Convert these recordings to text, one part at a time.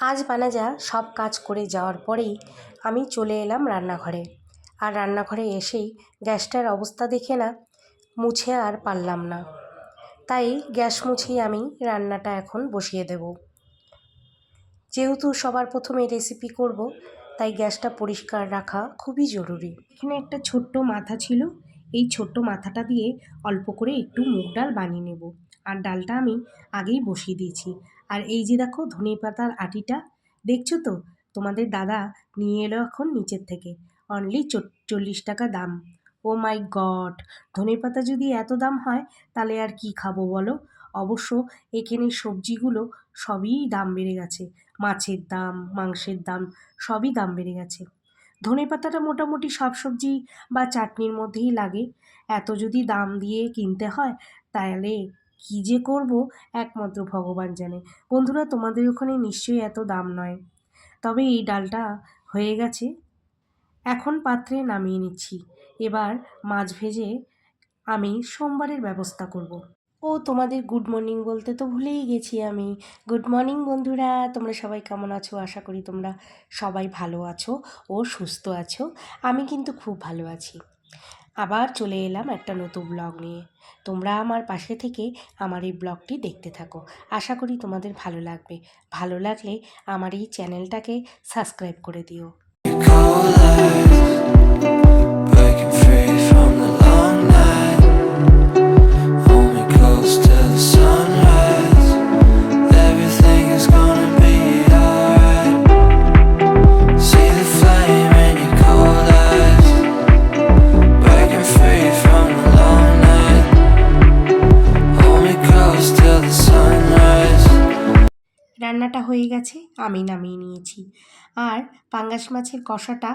আজ বানাজা সব কাজ করে যাওয়ার পরেই আমি চলে এলাম রান্নাঘরে। আর রান্নাঘরে এসেই গ্যাসটার অবস্থা দেখে না মুছে আর পারলাম না। তাই গ্যাস মুছেই আমি রান্নাটা এখন বসিয়ে দেব। যেহেতু সবার প্রথমে রেসিপি করব, তাই গ্যাসটা পরিষ্কার রাখা খুবই জরুরি। এখানে একটা ছোট্ট মাথা ছিল। এই ছোট্ট মাথাটা দিয়ে অল্প করে একটু মুগ ডাল বানিয়ে নেব। আর ডালটা আমি আগেই বসিয়ে দিয়েছি। আর এই যে দেখো ধনে পাতার আটিটা, দেখছ তো? তোমাদের দাদা নিয়ে এলো এখন নিচের থেকে। অনলি চল্লিশ টাকা দাম। ও মাই গড ধনে পাতা যদি এত দাম হয়, তাহলে আর কি খাব বলো? অবশ্য এখানে সবজিগুলো সবই দাম বেড়ে গেছে। মাছের দাম, মাংসের দাম, সবই দাম বেড়ে গেছে। ধনে পাতাটা মোটামুটি সব সবজি বা চাটনির মধ্যেই লাগে। এত যদি দাম দিয়ে কিনতে হয়, তাহলে কী যে করব? একমাত্র ভগবান জানে। বন্ধুরা, তোমাদের ওখানে নিশ্চয়ই এত দাম নয়। তবে এই ডালটা হয়ে গেছে। এখন পাত্রে নামিয়ে নিচ্ছি। এবার মাছ ভেজে আমি সোমবারের ব্যবস্থা করব। ও, তোমাদের গুড মর্নিং বলতে তো ভুলেই গেছি আমি। গুড মর্নিং বন্ধুরা, তোমরা সবাই কেমন আছো? আশা করি তোমরা সবাই ভালো আছো ও সুস্থ আছো। আমি কিন্তু খুব ভালো আছি। আবার চলে এলাম একটা নতুন ব্লগ নিয়ে। তোমরা আমার পাশে থেকে আমার এই ব্লগটি দেখতে থাকো। আশা করি তোমাদের ভালো লাগবে। ভালো লাগলে আমার এই চ্যানেলটাকে সাবস্ক্রাইব করে দিও। রান্নাটা হয়ে গেছে, আমি নামিয়ে নিয়েছি। আর পাঙ্গাস মাছের কষাটা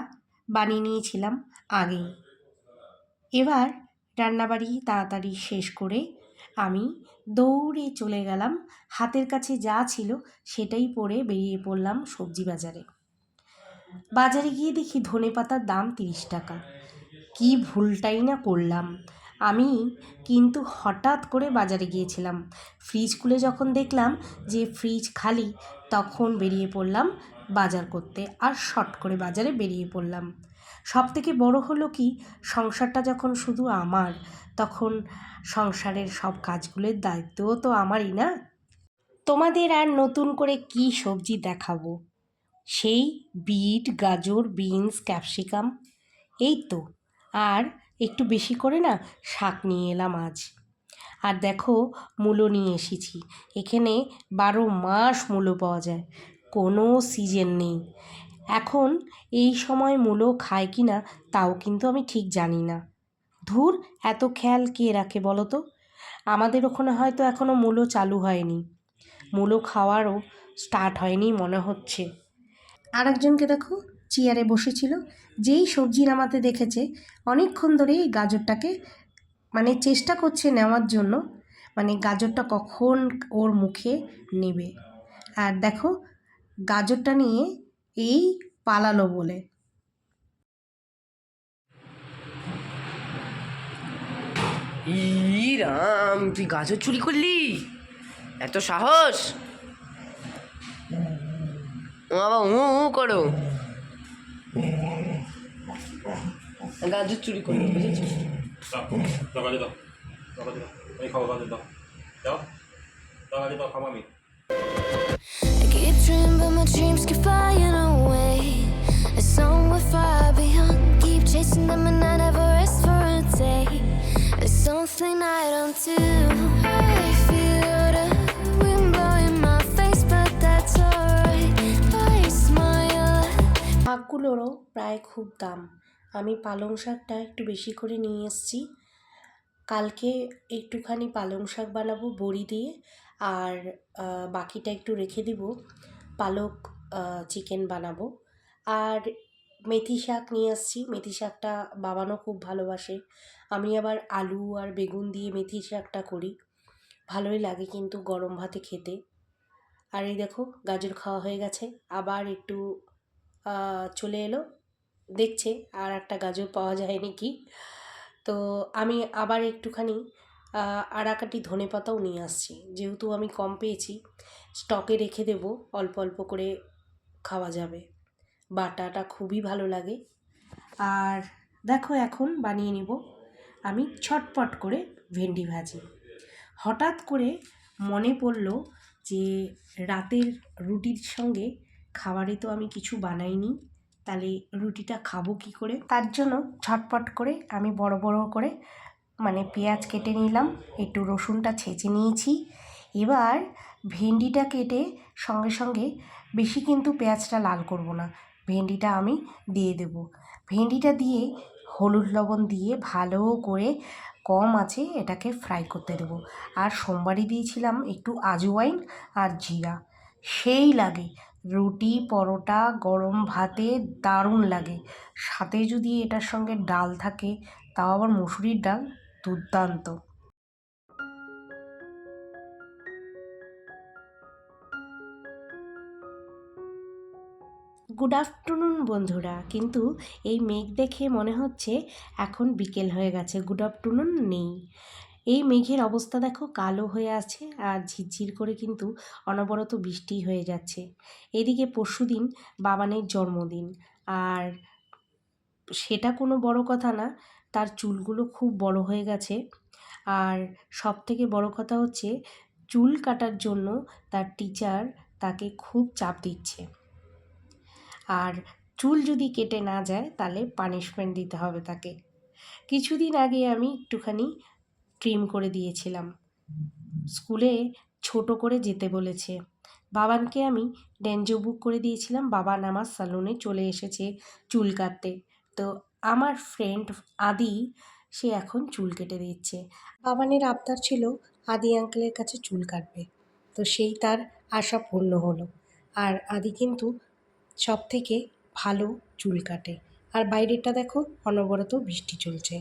বানিয়ে নিয়েছিলাম আগেই। এবার রান্নাবাড়ি তাড়াতাড়ি শেষ করে আমি দৌড়ে চলে গেলাম। হাতের কাছে যা ছিল সেটাই পরে বেরিয়ে পড়লাম সবজি বাজারে। বাজারে গিয়ে দেখি ধনে পাতার দাম তিরিশ টাকা। কি ভুলটাই না করলাম। আমি কিন্তু হঠাৎ করে বাজারে গিয়েছিলাম। ফ্রিজ খুলে যখন দেখলাম যে ফ্রিজ খালি, তখন বেরিয়ে পড়লাম বাজার করতে আর শর্ট করে বাজারে বেরিয়ে পড়লাম। সব থেকে বড় হলো কি, সংসারটা যখন শুধু আমার, তখন সংসারের সব কাজগুলোর দায়িত্বও তো আমারই না? তোমাদের আর নতুন করে কি সবজি দেখাবো? সেই বিট, গাজর, বিনস, ক্যাপসিকাম, এই তো। আর একটু বেশি করে না শাক নিয়ে এলাম আজ। আর দেখো মূলো নিয়ে এসেছি। এখানে বারো মাস মূলো পাওয়া যায়। কোনো সিজন নেই। এখন এই সময় মূলো খায় কি না তাও কিন্তু আমি ঠিক জানি না। ধুর, এত খেয়াল কে রাখে বলো তো? আমাদের ওখানে হয়তো এখনও মূলো চালু হয়নি। মূলো খাওয়ারও স্টার্ট হয়নি মনে হচ্ছে। আরেকজনকে দেখো। চেয়ারে বসেছিল, যেই সবজি নামাতে দেখেছে, অনেকক্ষণ ধরে এই গাজরটাকে মানে চেষ্টা করছে নেওয়ার জন্য মানে গাজরটা কখন ওর মুখে নেবে। আর দেখো, গাজরটা নিয়ে এই পালালো বলে। রাম, তুই গাজর চুরি করলি? এত সাহস? বাবা উ, করো। গাজর চুরি করলি বুঝেছিস দাও দাও কাজে দাও দাও কাজে দাও এই খাবো কাজে দাও দাও দাও কাজে দাও খাবো আমি I keep dreaming, but my dreams keep flying away. A song we're far beyond. Keep chasing them, and I never rest for a day. There's something I don't do. শাকগুলোরও প্রায় খুব দাম। আমি পালং শাকটা একটু বেশি করে নিয়ে এসেছি। কালকে একটুখানি পালং শাক বানাবো বড়ি দিয়ে আর বাকিটা একটু রেখে দিব। পালক চিকেন বানাবো। আর মেথি শাক নিয়ে আসছি মেথি শাকটা বাবানো খুব ভালোবাসে। আমি আবার আলু আর বেগুন দিয়ে মেথি শাকটা করি। ভালোই লাগে কিন্তু গরম ভাতে খেতে। আর এই দেখো, গাজর খাওয়া হয়ে গেছে। আবার একটু চলে এলো। দেখছে আর একটা গাজর পাওয়া যায় নাকি তো আমি আবার একটুখানি আড়াকাটি ধনে পাতাও নিয়ে আসছি। যেহেতু আমি কম পেয়েছি, স্টকে রেখে দেবো, অল্প অল্প করে খাওয়া যাবে। বাটাটা খুবই ভালো লাগে। আর দেখো এখন বানিয়ে নিব আমি ছটপট করে ভেন্ডি ভাজি। হঠাৎ করে মনে পড়ল যে রাতের রুটির সঙ্গে খাবারে তো আমি কিছু বানাইনি। তাহলে রুটিটা খাব কী করে? তার জন্য ঝটপট করে আমি বড় বড় করে মানে পেঁয়াজ কেটে নিলাম, একটু রসুনটা ছেঁচে নিয়েছি। এবার ভেন্ডিটা কেটে সঙ্গে সঙ্গে বেশি কিন্তু পেঁয়াজটা লাল করব না, ভেন্ডিটা আমি দিয়ে দেব। ভেন্ডিটা দিয়ে হলুদ লবণ দিয়ে ভালো করে কম আছে এটাকে ফ্রাই করতে দেবো। আর সোমবারই দিয়েছিলাম একটু আজওয়াইন আর জিরা, সেই লাগে। রুটি, পরোটা, গরম ভাতে দারুণ লাগে। সাথে যদি এটার সঙ্গে ডাল থাকে, তাও আবার মুসুরির ডাল দুর্দান্ত। গুড আফটারনুন বন্ধুরা। কিন্তু এই মেঘ দেখে মনে হচ্ছে এখন বিকেল হয়ে গেছে। গুড আফটারনুন নেই। এই মেঘের অবস্থা দেখো কালো হয়ে আছে আর ঝিরঝির করে কিন্তু অনবরত বৃষ্টি হয়ে যাচ্ছে। এদিকে পরশুদিন বাবানের জন্মদিন। আর সেটা কোনো বড় কথা না, তার চুলগুলো খুব বড় হয়ে গেছে। আর সব থেকে বড় কথা হচ্ছে চুল কাটার জন্য তার টিচার তাকে খুব চাপ দিচ্ছে। আর চুল যদি কেটে না যায় তাহলে পানিশমেন্ট দিতে হবে তাকে। কিছুদিন আগে আমি একটুখানি ট্রিম করে দিয়েছিলাম। স্কুলে ছোট করে যেতে বলেছে। বাবানকে আমি ডেঞ্জো বুক করে দিয়েছিলাম বাবান আমার সালুনে চলে এসেছে চুল কাটতে। তো আমার ফ্রেন্ড আদি, সে এখন চুল কেটে দিচ্ছে। বাবানের আবদার ছিল আদি আঙ্কেলের কাছে চুল কাটবে। তো সেই তার আশা পূর্ণ হলো। আর আদি কিন্তু সব থেকে ভালো চুল কাটে। আর বাইরেটা দেখো, অনবরত বৃষ্টি চলছে।